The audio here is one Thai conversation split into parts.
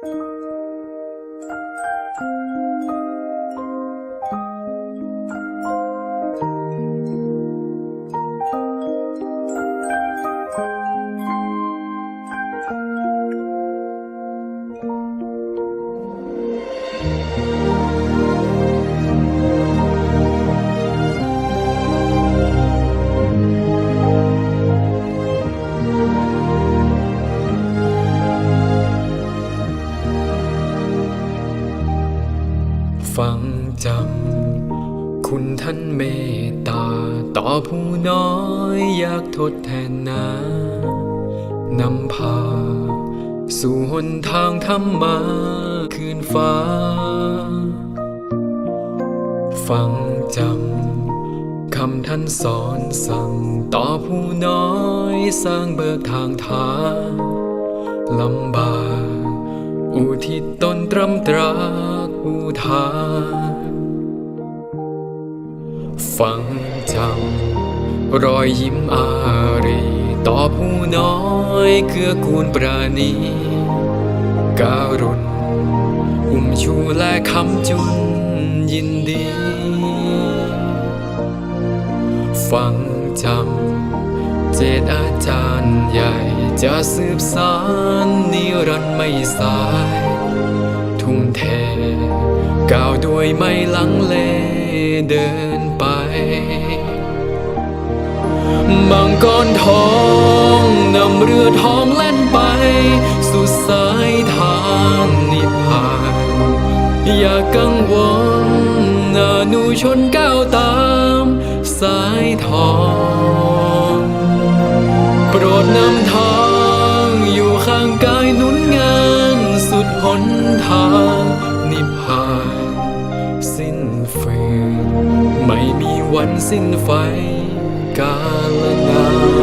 ฟั คุณท่านเมตตา ต่อผู้น้อยอยากทดแทนนานำพา สู่หนทางธรรมา คืนฟ้า ฟังจำคำท่านสอนสั่ง ต่อผู้น้อยสร้างเบิกทางทางลำบากอุทิศตนตรำตรากอุทาน ฟังจำรอยยิ้มอารีต่อผู้น้อยเกื้อกูลปราณีการุณอุ้มชูและคำจุนยินดี ฟังจำเจตอาจารย์ใหญ่จะสืบสานนิรันดร์ไม่สาย ทุ่มเทก้าวด้วยไม่ลังเล เดินไปมังกรทองนำเรือทองแล่นไป สู่สายทางนิพพาน อย่ากังวลนานูชนก้าวตาม สายทอง โปรดนำทาง วันสิ้นไฟกาลนาน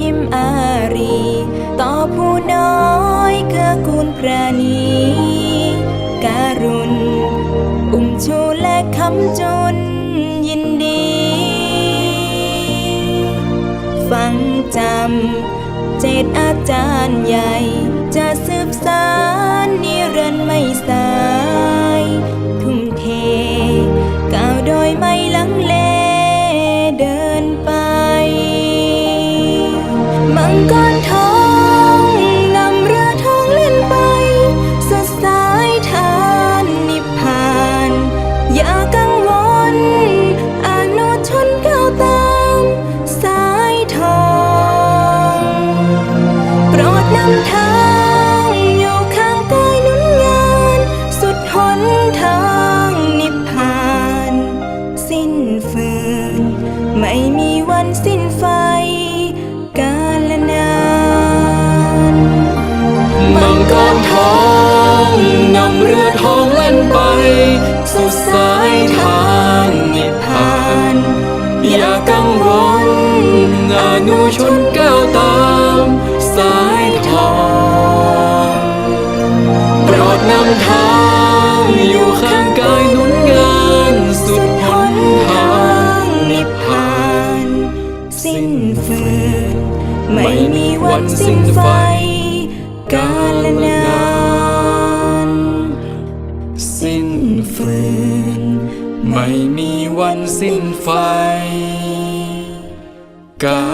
ยิ้มอารี ต่อผู้น้อยเกื้อกูลพระนีการุณ อุ้มชูและคำจุนยินดี ฟังจำ เจตอาจารย์ใหญ่จะสืบสาน สู่สายทางนิพพาน อย่ากังวลอนุชนก้าวตามสายทองโปรดนำทาง xin phải ca